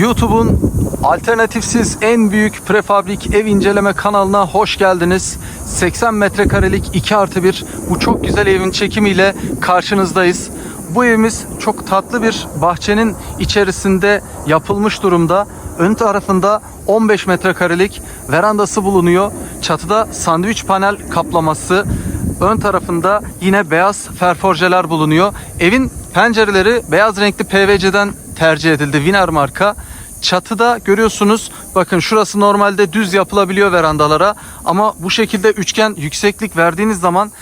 YouTube'un alternatifsiz en büyük prefabrik ev inceleme kanalına hoş geldiniz. 80 metrekarelik 2 artı 1 bu çok güzel evin çekimiyle karşınızdayız. Bu evimiz çok tatlı bir bahçenin içerisinde yapılmış durumda. Ön tarafında 15 metrekarelik verandası bulunuyor. Çatıda sandviç panel kaplaması, ön tarafında yine beyaz ferforjeler bulunuyor. Evin pencereleri beyaz renkli PVC'den tercih edildi. Wiener marka. Çatıda görüyorsunuz bakın şurası normalde düz yapılabiliyor verandalara ama bu şekilde üçgen yükseklik verdiğiniz zaman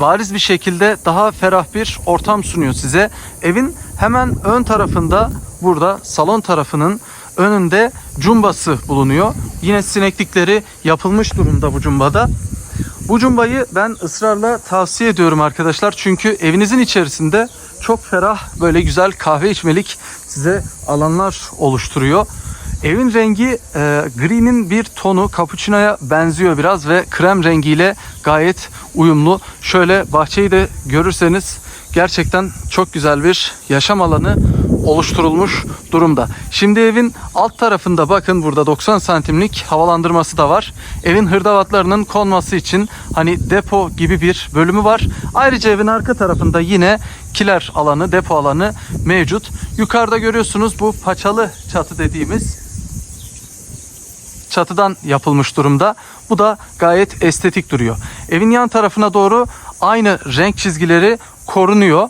bariz bir şekilde daha ferah bir ortam sunuyor size. Evin hemen ön tarafında burada salon tarafının önünde cumbası bulunuyor. Yine sineklikleri yapılmış durumda bu cumbada. Bu cumbayı ben ısrarla tavsiye ediyorum arkadaşlar. Çünkü evinizin içerisinde çok ferah böyle güzel kahve içmelik size alanlar oluşturuyor. Evin rengi e, gri'nin bir tonu cappuccino'ya benziyor biraz ve krem rengiyle gayet uyumlu. Şöyle bahçeyi de görürseniz gerçekten çok güzel bir yaşam alanı oluşturulmuş durumda. Şimdi evin alt tarafında bakın burada 90 santimlik havalandırması da var. Evin hırdavatlarının konması için hani depo gibi bir bölümü var. Ayrıca evin arka tarafında yine kiler alanı, depo alanı mevcut. Yukarıda görüyorsunuz bu paçalı çatı dediğimiz çatıdan yapılmış durumda. Bu da gayet estetik duruyor. Evin yan tarafına doğru aynı renk çizgileri korunuyor.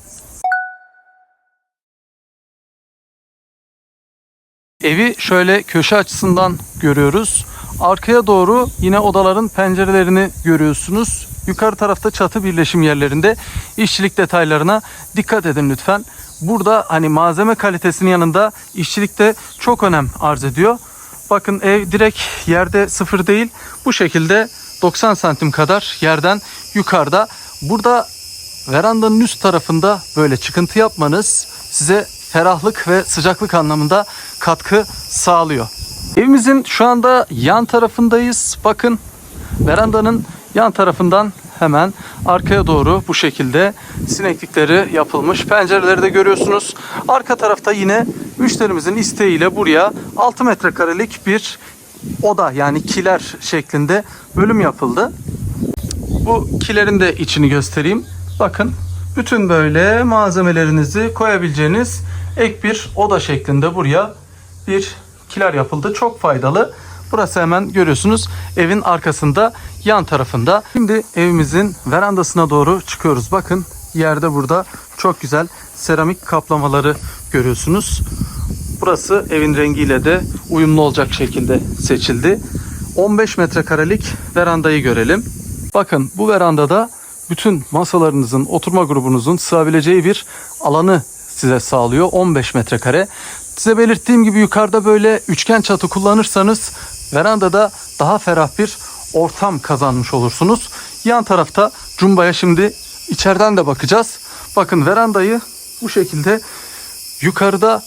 Evi şöyle köşe açısından görüyoruz. Arkaya doğru yine odaların pencerelerini görüyorsunuz. Yukarı tarafta çatı birleşim yerlerinde işçilik detaylarına dikkat edin lütfen. Burada hani malzeme kalitesinin yanında işçilik de çok önem arz ediyor. Bakın ev direkt yerde sıfır değil. Bu şekilde 90 santim kadar yerden yukarıda. Burada verandanın üst tarafında böyle çıkıntı yapmanız size ferahlık ve sıcaklık anlamında katkı sağlıyor. Evimizin şu anda yan tarafındayız. Bakın verandanın yan tarafından hemen arkaya doğru bu şekilde sineklikleri yapılmış. Pencereleri de görüyorsunuz. Arka tarafta yine müşterimizin isteğiyle buraya 6 metrekarelik bir oda yani kiler şeklinde bölüm yapıldı. Bu kilerin de içini göstereyim. Bakın bütün böyle malzemelerinizi koyabileceğiniz ek bir oda şeklinde buraya bir kiler yapıldı. Çok faydalı. Burası hemen görüyorsunuz evin arkasında yan tarafında. Şimdi evimizin verandasına doğru çıkıyoruz. Bakın yerde burada çok güzel seramik kaplamaları görüyorsunuz. Burası evin rengiyle de uyumlu olacak şekilde seçildi. 15 metrekarelik verandayı görelim. Bakın bu verandada bütün masalarınızın, oturma grubunuzun sığabileceği bir alanı size sağlıyor. 15 metrekare. Size belirttiğim gibi yukarıda böyle üçgen çatı kullanırsanız verandada daha ferah bir ortam kazanmış olursunuz. Yan tarafta cumbaya şimdi içeriden de bakacağız. Bakın verandayı bu şekilde yukarıda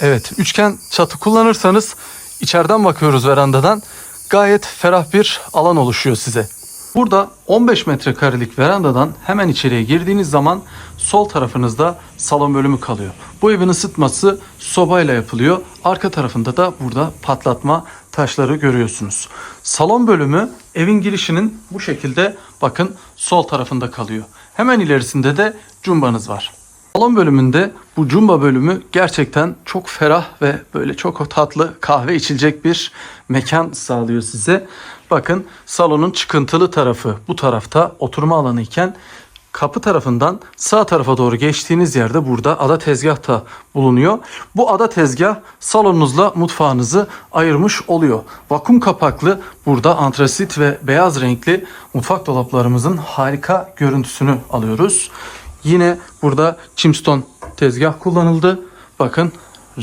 evet üçgen çatı kullanırsanız içeriden bakıyoruz verandadan. Gayet ferah bir alan oluşuyor size. Burada 15 metrekarelik verandadan hemen içeriye girdiğiniz zaman sol tarafınızda salon bölümü kalıyor. Bu evin ısıtması sobayla yapılıyor. Arka tarafında da burada patlatma taşları görüyorsunuz. Salon bölümü evin girişinin bu şekilde bakın sol tarafında kalıyor. Hemen ilerisinde de cumbanız var. Salon bölümünde bu cumba bölümü gerçekten çok ferah ve böyle çok tatlı kahve içilecek bir mekan sağlıyor size. Bakın salonun çıkıntılı tarafı bu tarafta oturma alanı iken kapı tarafından sağ tarafa doğru geçtiğiniz yerde burada ada tezgah da bulunuyor. Bu ada tezgah salonunuzla mutfağınızı ayırmış oluyor. Vakum kapaklı burada antrasit ve beyaz renkli mutfak dolaplarımızın harika görüntüsünü alıyoruz. Yine burada chimstone tezgah kullanıldı. Bakın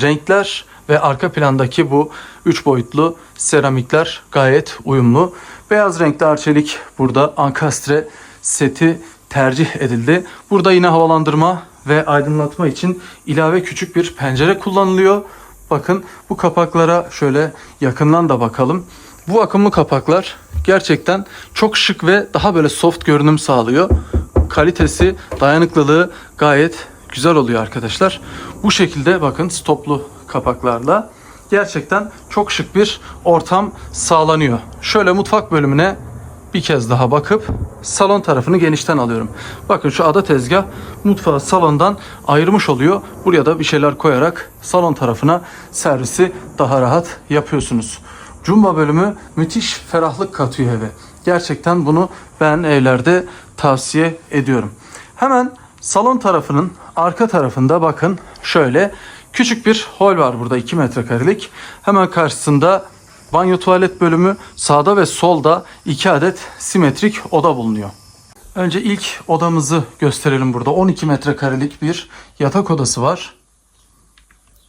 renkler ve arka plandaki bu üç boyutlu seramikler gayet uyumlu. Beyaz renkli arçelik burada ankastre seti tercih edildi. Burada yine havalandırma ve aydınlatma için ilave küçük bir pencere kullanılıyor. Bakın bu kapaklara şöyle yakından da bakalım. Bu akımlı kapaklar gerçekten çok şık ve daha böyle soft görünüm sağlıyor. Kalitesi, dayanıklılığı gayet güzel oluyor arkadaşlar. Bu şekilde bakın stoplu kapaklarla gerçekten çok şık bir ortam sağlanıyor. Şöyle mutfak bölümüne bir kez daha bakıp salon tarafını genişten alıyorum. Bakın şu ada tezgah mutfağı salondan ayırmış oluyor. Buraya da bir şeyler koyarak salon tarafına servisi daha rahat yapıyorsunuz. Cumba bölümü müthiş ferahlık katıyor eve. Gerçekten bunu ben evlerde tavsiye ediyorum. Hemen salon tarafının arka tarafında bakın şöyle küçük bir hol var burada 2 metrekarelik. Hemen karşısında banyo tuvalet bölümü sağda ve solda 2 adet simetrik oda bulunuyor. Önce ilk odamızı gösterelim burada. 12 metrekarelik bir yatak odası var.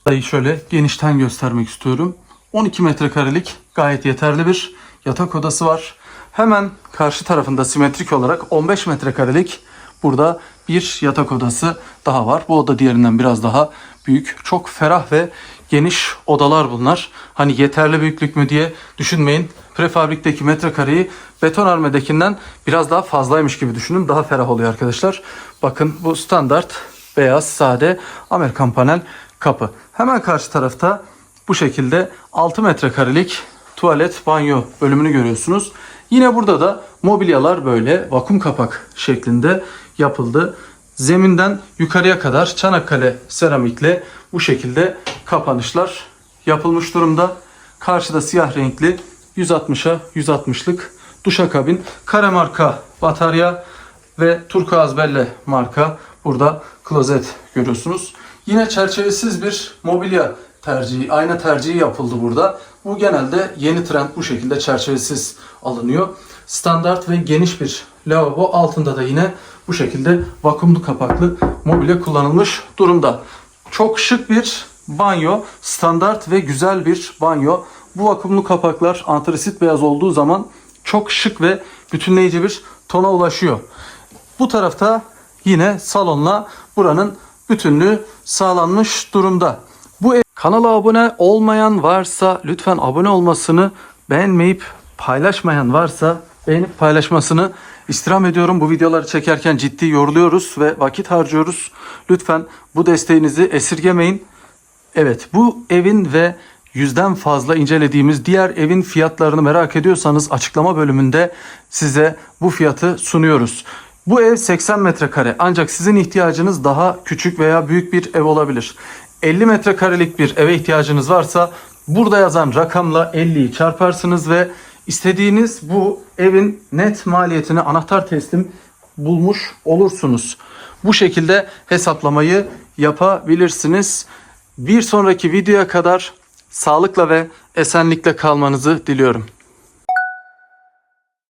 Burayı şöyle genişten göstermek istiyorum. 12 metrekarelik gayet yeterli bir yatak odası var. Hemen karşı tarafında simetrik olarak 15 metrekarelik burada bir yatak odası daha var. Bu oda diğerinden biraz daha büyük. Çok ferah ve geniş odalar bunlar. Hani yeterli büyüklük mü diye düşünmeyin. Prefabrikteki metrekareyi betonarmedekinden biraz daha fazlaymış gibi düşünün. Daha ferah oluyor arkadaşlar. Bakın bu standart beyaz sade Amerikan panel kapı. Hemen karşı tarafta bu şekilde 6 metrekarelik tuvalet banyo bölümünü görüyorsunuz. Yine burada da mobilyalar böyle vakum kapak şeklinde yapıldı. Zeminden yukarıya kadar Çanakkale seramikle bu şekilde kapanışlar yapılmış durumda. Karşıda siyah renkli 160'a 160'lık duşakabin, kare marka batarya ve turkuaz belle marka burada klozet görüyorsunuz. Yine çerçevesiz bir mobilya tercihi, ayna tercihi yapıldı burada. Bu genelde yeni trend bu şekilde çerçevesiz alınıyor. Standart ve geniş bir lavabo altında da yine bu şekilde vakumlu kapaklı mobilya kullanılmış durumda. Çok şık bir banyo, standart ve güzel bir banyo. Bu vakumlu kapaklar antrasit beyaz olduğu zaman çok şık ve bütünleyici bir tona ulaşıyor. Bu tarafta yine salonla buranın bütünlüğü sağlanmış durumda. Bu ev- kanala abone olmayan varsa lütfen abone olmasını, beğenmeyip paylaşmayan varsa beğenip paylaşmasını istirham ediyorum. Bu videoları çekerken ciddi yoruluyoruz ve vakit harcıyoruz. Lütfen bu desteğinizi esirgemeyin. Evet bu evin ve yüzden fazla incelediğimiz diğer evin fiyatlarını merak ediyorsanız açıklama bölümünde size bu fiyatı sunuyoruz. Bu ev 80 metrekare ancak sizin ihtiyacınız daha küçük veya büyük bir ev olabilir. 50 metrekarelik bir eve ihtiyacınız varsa burada yazan rakamla 50'yi çarparsınız ve istediğiniz bu evin net maliyetini anahtar teslim bulmuş olursunuz. Bu şekilde hesaplamayı yapabilirsiniz. Bir sonraki videoya kadar sağlıkla ve esenlikle kalmanızı diliyorum.